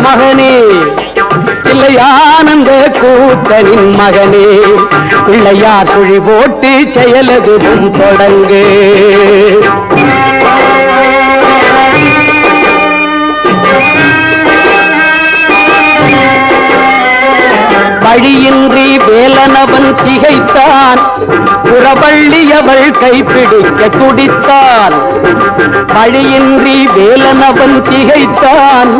மகனே. இல்லையானந்த கூட்டனின் மகனே. பிள்ளையார் குழி போட்டு செயலதுவும் தொடங்கு. வழியின்றி வேலனவன் திகைத்தான். புறவள்ளியவள் கைப்பிடிக்க துடித்தான். வழியின்றி வேலனவன் திகைத்தான்.